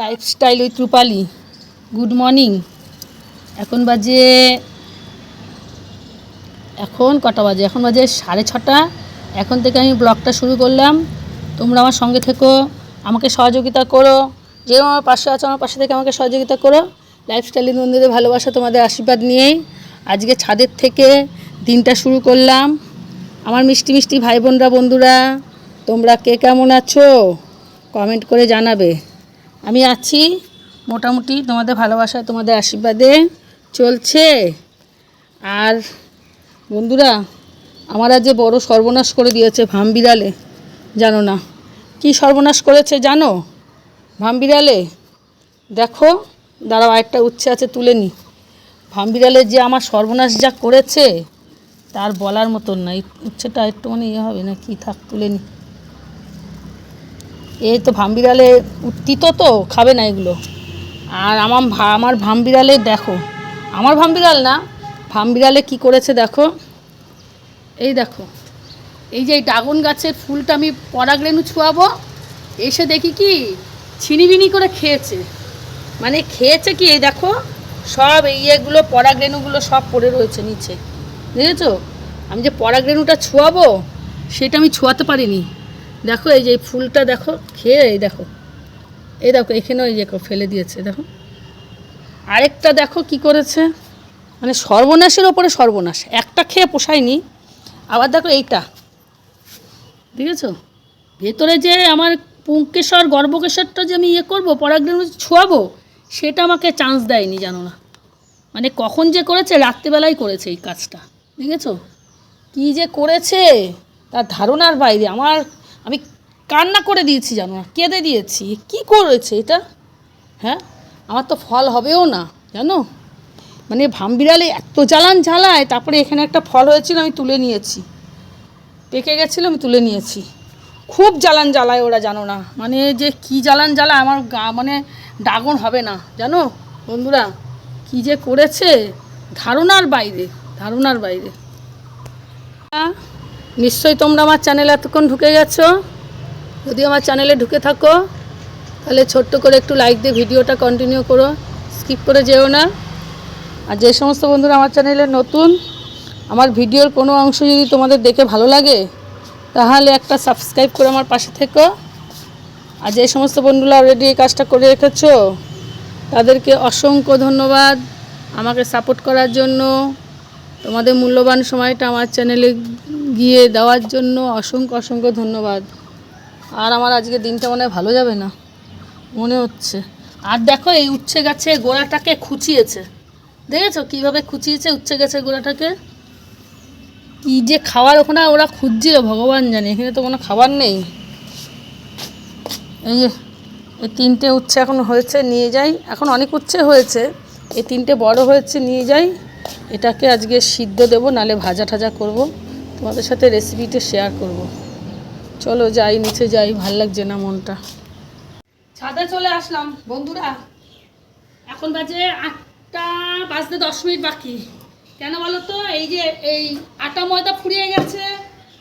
Lifestyle with Rupali good morning এখন বাজে, এখন কটা বাজে? এখন বাজে সাড়ে ছটা। এখন থেকে আমি ব্লগটা শুরু করলাম। তোমরা আমার সঙ্গে থেকো, আমাকে সহযোগিতা করো। যে আমার পাশে আছো, আমার পাশে থেকে আমাকে সহযোগিতা করো। লাইফস্টাইলের মন্দিরে ভালোবাসা, তোমাদের আশীর্বাদ নিয়েই আজকে ছাদের থেকে দিনটা শুরু করলাম। আমার মিষ্টি মিষ্টি ভাই বোনরা, বন্ধুরা, তোমরা কে কেমন আছো? কমেন্ট করে জানাবে। আমি আছি মোটামুটি তোমাদের ভালোবাসা তোমাদের আশীর্বাদে চলছে। আর বন্ধুরা, আমার যে বড় সর্বনাশ করে দিয়েছে ভাম বিড়ালে, জানো না। কি সর্বনাশ করেছে জানো? ভাম বিড়ালে? দেখো, দাঁড়াও, আরেকটা উচ্ছে আছে, তুলে নি। ভাম বিড়ালে যে আমার সর্বনাশ যা করেছে, তার বলার মতন না। এই উচ্ছেটা একটু মানে ইয়ে হবে না কি থাক, তুলে নি। এই তো ভাম বিড়ালে তিতো তো, খাবে না এগুলো। আর আমার আমার ভাম বিড়ালে দেখো, আমার ভাম বিড়াল না ভাম বিড়ালে কী করেছে দেখো? এই দেখো, এই যে এই ড্রাগন গাছের ফুলটা আমি পরাগরেণু ছুয়াবো, এসে দেখি কি ছিনিবিনি করে খেয়েছে। মানে খেয়েছে কি, এই দেখো, সব এই ইয়েগুলো, পরাগরেণুগুলো সব পড়ে রয়েছে নিচে। বুঝেছ আমি যে পরাগরেণুটা ছোঁয়াবো, সেটা আমি ছোঁয়াতে পারিনি। দেখো, এই যে ফুলটা দেখো, খেয়ে এই দেখো। এই দেখো, এখানেও এই দেখো ফেলে দিয়েছে, দেখো। আরেকটা দেখো কি করেছে। মানে সর্বনাশের ওপরে সর্বনাশ। একটা খেয়ে পোষায়নি। আবার দেখো এইটা। দেখেছ? ভেতরে যে আমার পুঙ্কেশ্বর, গর্ভকেশ্বরটা যে আমি ইয়ে করব পরাগরেণু ছোঁয়াবো, সেটা আমাকে চান্স দেয়নি, জানো না। মানে কখন যে করেছে রাত্রিবেলায় করেছে এই কাজটা। দেখেছ? কি যে করেছে, তার ধারণার বাইরে। আমার আমি কান্না করে দিয়েছি জানো না, কেঁদে দিয়েছি। কি করেছে এটা? হ্যাঁ? আমার তো ফল হবেও না, জানো? মানে ভাম বিড়ালে এত জ্বালান জ্বালায় তারপরে এখানে একটা ফল হয়েছিল, আমি তুলে নিয়েছি। পেকে গেছিল, আমি তুলে নিয়েছি। খুব জ্বালান জ্বালায় ওরা, জানো না? মানে যে কি জ্বালান জ্বালায়, আমার গা মানে ডাগন হবে না, জানো? বন্ধুরা, কি যে করেছে? ধারণার বাইরে ধারণার বাইরে। নিশ্চয়ই তোমরা আমার চ্যানেলে এতক্ষণ ঢুকে গেছো। যদি আমার চ্যানেলে ঢুকে থাকো, তাহলে ছোট্ট করে একটু লাইক দিয়ে ভিডিওটা কন্টিনিউ করো স্কিপ করে যেও না। আর যে সমস্ত বন্ধুরা আমার চ্যানেলে নতুন, আমার ভিডিওর কোনো অংশ যদি তোমাদের দেখে ভালো লাগে, তাহলে একটা সাবস্ক্রাইব করে আমার পাশে থেকো। আর যে সমস্ত বন্ধুরা অলরেডি এই কাজটা করে রেখেছ, তাদেরকে অসংখ্য ধন্যবাদ আমাকে সাপোর্ট করার জন্য। তোমাদের মূল্যবান সময়টা আমার চ্যানেলে গিয়ে দেওয়ার জন্য অসংখ্য অসংখ্য ধন্যবাদ। আর আমার আজকে দিনটা মনে হয় ভালো যাবে না? মনে হচ্ছে। আর দেখো এই উচ্ছে গাছে গোড়াটাকে খুঁচিয়েছে। দেখেছ কীভাবে খুঁচিয়েছে উচ্ছে গাছের গোড়াটাকে? কি যে খাবার ওখানে ওরা খুঁজছিল, ভগবান জানে। এখানে তো কোনো খাবার নেই। এই যে, এই তিনটে উচ্ছে এখন হয়েছে, নিয়ে যাই। এখন অনেক উচ্ছে হয়েছে। এই তিনটে বড় হয়েছে, নিয়ে যাই। এটাকে আজকে সিদ্ধ দেবো, নালে ভাজা ঠাজা করব। তোমাদের সাথে রেসিপিটা শেয়ার করব। চলো যাই, নিচে যাই, ভালো লাগছে না মনটা। ছাদে চলে আসলাম, বন্ধুরা। এখন বাজে আটটা বাজতে দশ মিনিট বাকি। কেন বলো তো? এই যে, এই আটা ময়দা ফুরিয়ে গেছে।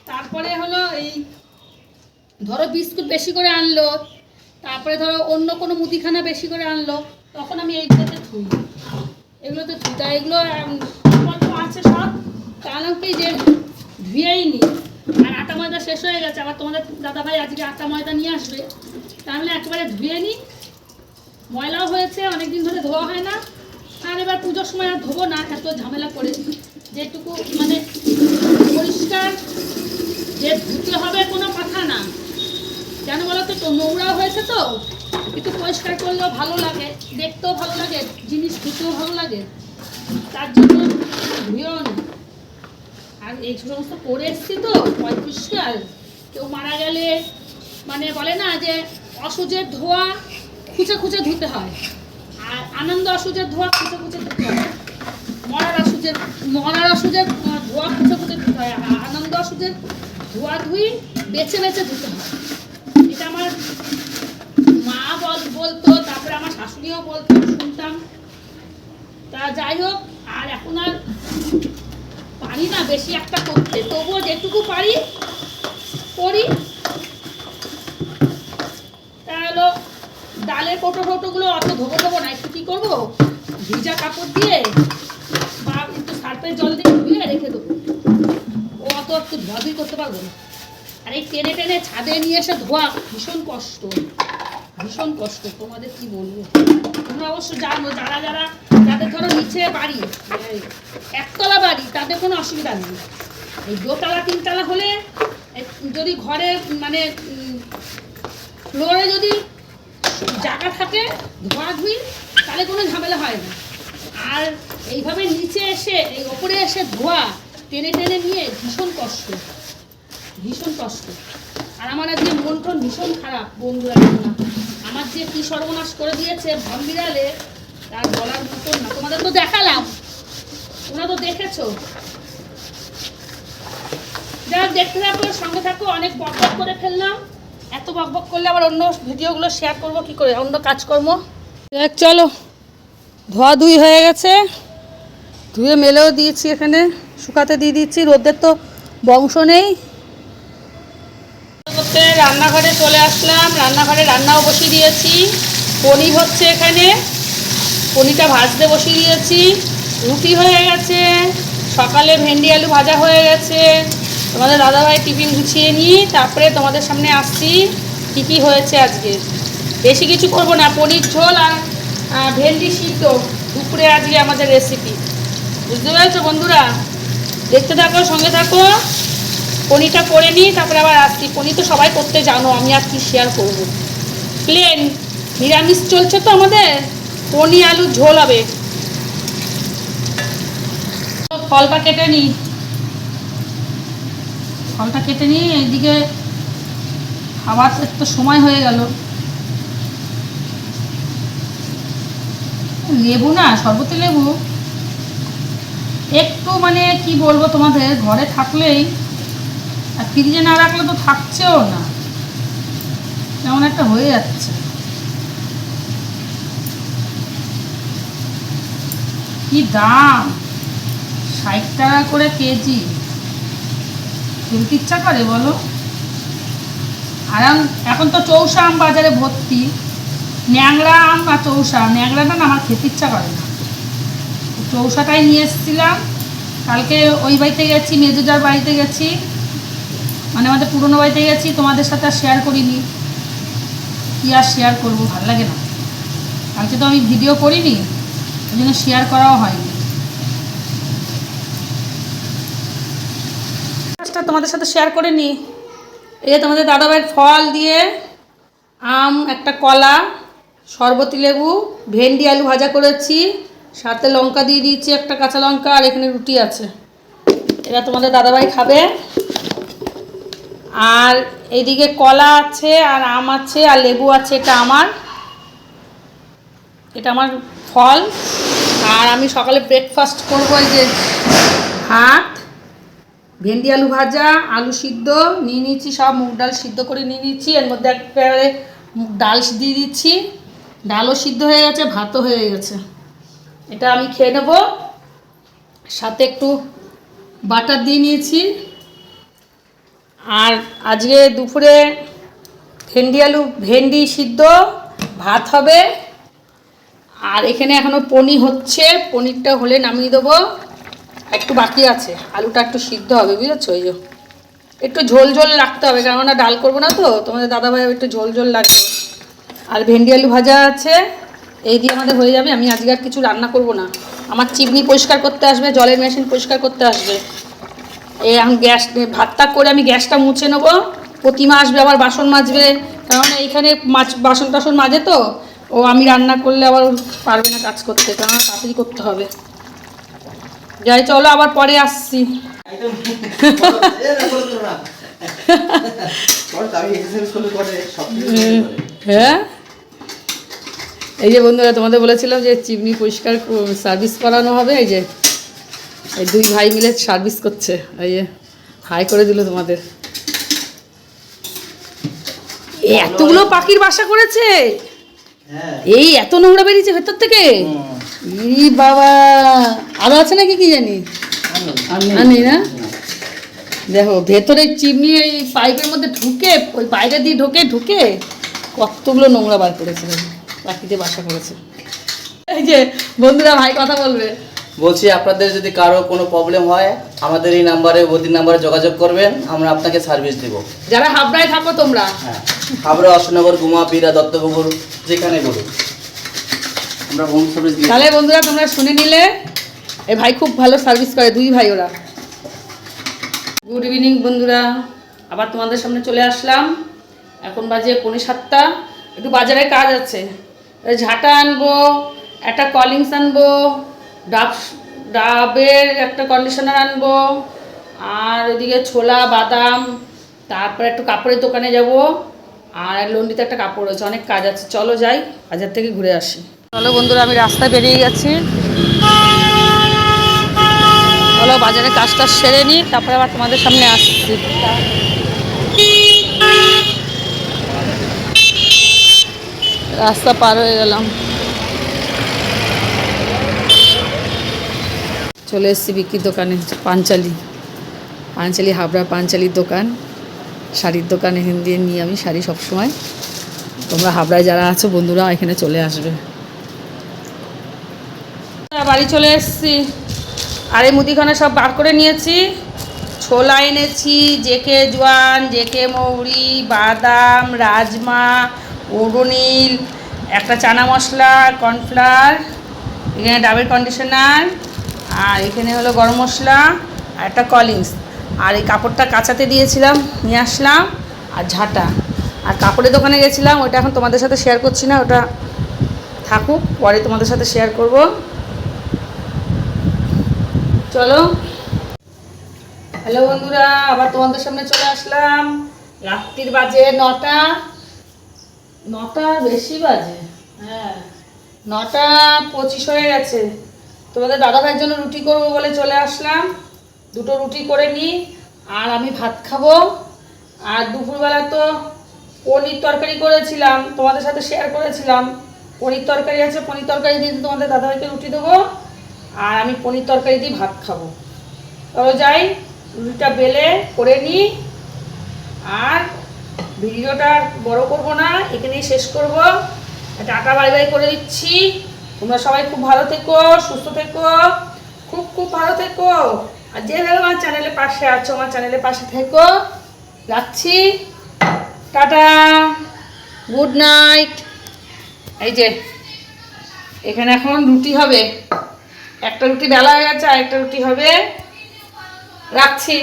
তারপরে হলো এই, ধরো বিস্কুট বেশি করে আনলো। তারপরে ধরো অন্য কোনো মুদিখানা বেশি করে আনলো। তখন আমি এইগুলোতে থুই এগুলোতে থুই তা এগুলো আছে সব। তাহলে যে ধুয়েই আর আটা ময়দা শেষ হয়ে গেছে। আবার তোমাদের দাদাভাই আজকে আটা ময়দা নিয়ে আসবে। তাহলে একেবারে ধুয়ে নিই ময়লাও হয়েছে, অনেকদিন ধরে ধোয়া হয় না। আর এবার পুজোর সময় আর ধোবো না, এত ঝামেলা করে। যেটুকু মানে পরিষ্কার, যে ধুতে হবে কোনো কথা না। কেন বলো তো তো নোংরা হয়েছে তো। একটু পরিষ্কার করলেও ভালো লাগে, দেখতেও ভালো লাগে, জিনিস ধুতেও ভালো লাগে। তার জন্য ধুয়েও না। আর এই সমস্ত করে এসছি তো পরিষ্কার কেউ মারা গেলে মানে বলে না যে অসুজের ধোয়া খুঁচে খুঁচে ধুতে হয়। আর আনন্দ অসুজের ধোয়া খুঁচে খুঁচে ধুতে হয়। মরার অসুজের মরার অসুজের ধোয়া খুঁচে খুঁচে ধুতে হয়। আর আনন্দ অসুজের ধোয়া ধুই বেছে বেছে ধুতে হয়। এটা আমার মা বল, বলতো, তারপরে আমার শাশুড়িও বলতো, শুনতাম। তা যাই হোক, আর এখন আর পারি না, বেশি একটা করতে। তবুও যেটুকু পারি, করি। তা হলো, ডালের কোটো টোটোগুলো অত ধোবো দেবো না, একটু কী করব? ভিজা কাপড় দিয়ে বা একটু সার্ফের জল দিয়ে ধুয়ে রেখে দেবো। ও অত একটু ধোয়াধুয়ি করতে পারব না। আর এই টেনে টেনে ছাদে নিয়ে এসে ধোয়া ভীষণ কষ্ট। ভীষণ কষ্ট, তোমাদের কি বলব? তোমরা অবশ্য জানো, যারা যারা, যাদের ধরো নিচে বাড়ি একতলা বাড়ি, তাদের কোনো অসুবিধা নেই। এই দোতলা, তিনতলা হলে যদি ঘরে মানে ফ্লোরে যদি জায়গা থাকে, ধোয়াধুয়ি, তাহলে কোনো ঝামেলা হয় না। আর এইভাবে নিচে এসে, এই ওপরে এসে ধোয়া টেনে টেনে নিয়ে ভীষণ কষ্ট ভীষণ কষ্ট। আর আমার আজকে মন টন ভীষণ খারাপ, বন্ধুরা আমার যে কি সর্বনাশ করে দিয়েছে ভন বিড়ালে তার বলার মতন না। তোমাদের তো দেখালাম। তোমরা তো দেখেছ। যারা দেখতে থাকো, সঙ্গে থাকো। অনেক বক বক করে ফেললাম। এত বক বক করলে আবার অন্য ভিডিওগুলো শেয়ার করব কি করে? অন্য কাজকর্ম? চলো। ধোয়া ধুই হয়ে গেছে। ধুয়ে মেলেও দিয়েছি এখানে। শুকাতে দিয়ে দিচ্ছি রোদের তো বংশ নেই। করতে রান্নাঘরে চলে আসলাম, রান্নাঘরে রান্নাও বসিয়ে দিয়েছি। পনির হচ্ছে এখানে, পনিরটা ভাজতে বসিয়ে দিয়েছি। রুটি হয়ে গেছে, সকালে ভেন্ডি আলু ভাজা হয়ে গেছে। তোমাদের দাদাভাই টিফিন গুছিয়ে নিই তারপরে তোমাদের সামনে আসছি, কী কী হয়েছে আজকে। বেশি কিছু করব না, পনির ঝোল আর ভেন্ডি সিদ্ধ। দুপুরে আজকে আমাদের রেসিপি বুঝতে পেরেছ বন্ধুরা? দেখতে থাকো, সঙ্গে থাকো। পনিরটা করে নিই তারপরে আবার আসছি পনির তো সবাই করতে জানো, আমি আর কি শেয়ার করব। প্লেন নিরামিষ চলছে তো আমাদের পনির আলু, ঝোল হবে। ফলটা কেটে নিই। ফলটা কেটে নিই এইদিকে খাবার তো সময় হয়ে গেল। লেবু না শরবতি লেবু। একটু মানে কি বলব তোমাদের, ঘরে থাকলেই আর ফ্রিজে না রাখলে তো থাকছেও না। কেমন একটা হয়ে যাচ্ছে। কি দাম? ষাট টাকা করে কেজি। কিনতে ইচ্ছা করে বলো? আর এখন তো চৌষা আম বাজারে ভর্তি। ন্যাংরা আম বা চৌষা ন্যাংরাটা না আমার খেতে ইচ্ছা করে না। চৌষাটাই নিয়ে এসেছিলাম। কালকে ওই বাড়িতে গেছি মেজুজার বাড়িতে গেছি। মানে আমাদের পুরনো বাড়িতে গেছি, তোমাদের সাথে আর শেয়ার করিনি। কি আর শেয়ার করব, ভালো লাগে না। কালকে তো আমি ভিডিও করিনি, ওই জন্য শেয়ার করাও হয়নি। তোমাদের সাথে শেয়ার করে নি। এই যে তোমাদের দাদাভাইয়ের ফল দিয়ে আম, একটা কলা, শরবতি লেবু, ভেন্ডি, আলু ভাজা করেছি, সাথে লঙ্কা দিয়ে দিয়েছি একটা কাঁচা লঙ্কা, আর এখানে রুটি আছে। এরা তোমাদের দাদাভাই খাবে। আর এইদিকে কলা আছে আর আম আছে আর লেবু আছে, এটা আমার। এটা আমার ফল। আর আমি সকালে ব্রেকফাস্ট করব এই যে ভাত, ভেন্ডি আলু ভাজা, আলু সিদ্ধ নিয়ে নিয়েছি, সব মুগ ডাল সিদ্ধ করে নিয়ে নিয়েছি। এর মধ্যে একেবারে মুগ ডাল দিয়ে দিচ্ছি। ডালও সিদ্ধ হয়ে গেছে, ভাতও হয়ে গেছে। এটা আমি খেয়ে নেব। সাথে একটু বাটার দিয়ে নিয়েছি। আর আজকে দুপুরে ভেন্ডি আলু, ভেন্ডি সিদ্ধ, ভাত হবে। আর এখানে এখনও পনির হচ্ছে, পনিরটা হলে নামিয়ে দেবো। একটু বাকি আছে, আলুটা একটু সিদ্ধ হবে, বুঝেছ? ওই একটু ঝোল ঝোল রাখতে হবে, কেননা ডাল করব না তো, তোমাদের দাদাভাই একটু ঝোল ঝোল লাগবে আর ভেন্ডি আলু ভাজা আছে, এই দিয়ে আমাদের হয়ে যাবে। আমি আজকে আর কিছু রান্না করব না। আমার চিমনি পরিষ্কার করতে আসবে, জলের মেশিন পরিষ্কার করতে আসবে। এই এখন গ্যাস ভাতটা করে আমি গ্যাসটা মুছে নেব। প্রতিমা আসবে, আবার বাসন মাজবে। কারণ এইখানে মাছ, বাসন টাসন মাজে তো। ও আমি রান্না করলে আবার পারবে না কাজ করতে, কারণ তাড়াতাড়ি করতে হবে। যাই, চলো আবার পরে আসছি। হ্যাঁ? এই যে বন্ধুরা, তোমাদের বলেছিলাম যে চিমনি পরিষ্কার সার্ভিস করানো হবে, এই যে। এই দুই ভাই মিলে সার্ভিস করছে। এই হাই করে দিল তোমাদের। এতগুলো পাখির বাসা করেছে? এই এত নোংরা বেরিয়েছে ভেতর থেকে? ই বাবা আরও আছে নাকি কি জানি? আর নেই। না? দেখো ভেতরে চিমনি এই পাইপের মধ্যে ঢুকে ওই বাইরে দিয়ে ঢুকে ঢুকে কতগুলো নোংরা বার করেছে। পাখিতে বাসা করেছে। এই যে বন্ধুরা ভাই কথা বলবে। বলছি আপনাদের যদি কারও কোনো প্রবলেম হয় আমাদের এই নাম্বারে বদির নাম্বারে যোগাযোগ করবেন আমরা আপনাকে সার্ভিস দেব। যারা হাবড়ায় থাকো তোমরা। হ্যাঁ হাবড়া অশোকনগর গুমা বিরা দত্তপুকুর যেখানে বলুন। আমরা হোম সার্ভিস দিই তাহলে বন্ধুরা তোমরা শুনে নিলে এই ভাই খুব ভালো সার্ভিস করে দুই ভাই ওরা। গুড ইভিনিং বন্ধুরা। আবার তোমাদের সামনে চলে আসলাম। এখন বাজে পৌনে সাতটা। একটু বাজারে কাজ আছে। ঝাঁটা আনব একটা কলিংস আনব ডাব, ডাবের একটা কন্ডিশনার আনব, আর ওইদিকে ছোলা, বাদাম, তারপরে একটু কাপড়ের দোকানে যাব, আর লন্ডিতে একটা কাপড় রয়েছে, অনেক কাজ আছে, চলো যাই, বাজার থেকে ঘুরে আসি। চলো বন্ধুরা, আমি রাস্তায় বেরিয়ে গেছি। চলো বাজারে কাজ টাজ সেরে নিই তারপরে আবার তোমাদের সামনে আসছি। রাস্তা পার হয়ে গেলাম। চলে এসেছি বিক্রির দোকানে, পাঞ্চালি। পাঞ্চালি, হাবড়া পাঞ্চালির দোকান। শাড়ির দোকান এখান দিয়ে নিই আমি শাড়ি সবসময়। তোমরা হাবড়ায় যারা আছো, বন্ধুরা এখানে চলে আসবে। বাড়ি চলে এসেছি। আর এই মুদিখানা সব বার করে নিয়েছি। ছোলা এনেছি, জেকে জোয়ান, জেকে মৌরি, বাদাম, রাজমা ওরনিল একটা চানা মশলা, কর্নফ্লাওয়ার, এখানে ডাবের কন্ডিশনার আর এখানে হলো গরম মশলা আর একটা কলিংস। আর এই কাপড়টা কাঁচাতে দিয়েছিলাম, নিয়ে আসলাম, আর ঝাঁটা। আর কাপড়ের দোকানে গেছিলাম ওটা এখন তোমাদের সাথে শেয়ার করছি না, ওটা থাকুক, পরে তোমাদের সাথে শেয়ার করব। চলো। হ্যালো বন্ধুরা, আবার তোমাদের সামনে চলে আসলাম। রাত্রির বাজে নটা। নটা বেশি বাজে হ্যাঁ। নটা পঁচিশ হয়ে গেছে। তোমাদের দাদা ভাইয়ের জন্য রুটি করব বলে চলে আসলাম। দুটো রুটি করে নিই আর আমি ভাত খাব। আর দুপুরবেলা তো পনির তরকারি করেছিলাম, তোমাদের সাথে শেয়ার করেছিলাম। পনির তরকারি আছে, পনির তরকারি দিয়ে তোমাদের দাদাভাইকে রুটি দেবো। আর আমি পনির তরকারি দিয়ে ভাত খাব। চলো যাই, রুটিটা বেলে করে নিই আর ভিডিওটা বড় করব না, এখানেই শেষ করব। টাটা, বাই বাই করে দিচ্ছি। তোমরা সবাই খুব ভালো থেকো, সুস্থ থেকো, খুব খুব ভালো থেকো। আর যেভাবে আমার চ্যানেলের পাশে আছো, আমার চ্যানেলের পাশে থেকো। রাখছি। টাটা। Good night. এই যে, এখানে এখন রুটি হবে। একটা রুটি বেলা হয়ে গেছে আর একটা রুটি হবে। রাখছি।